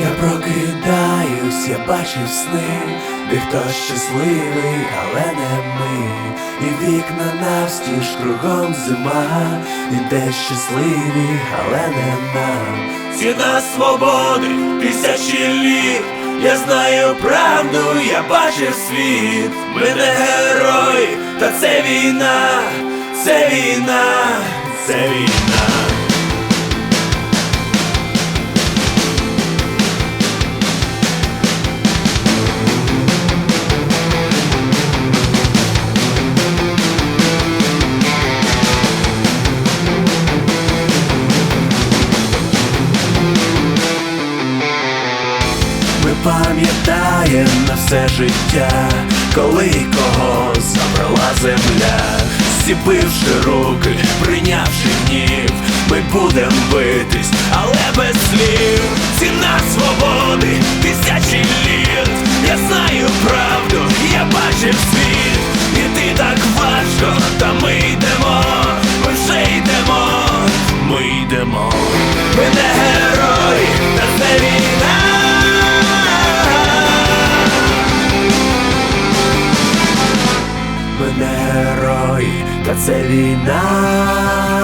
Я прокидаюсь, я бачив сни, де хтось щасливий, але не ми. І вікна навстіж кругом зима, і де щасливі, але не нам. Ціна свободи, тисячі літ. Я знаю правду, я бачив світ. Ми не герої, та це війна, це війна, це війна. Ми пам'ятаємо на все життя, коли кого забрала земля, Зціпивши руки, прийнявши гнів, ми будем битись, не герої, та це війна.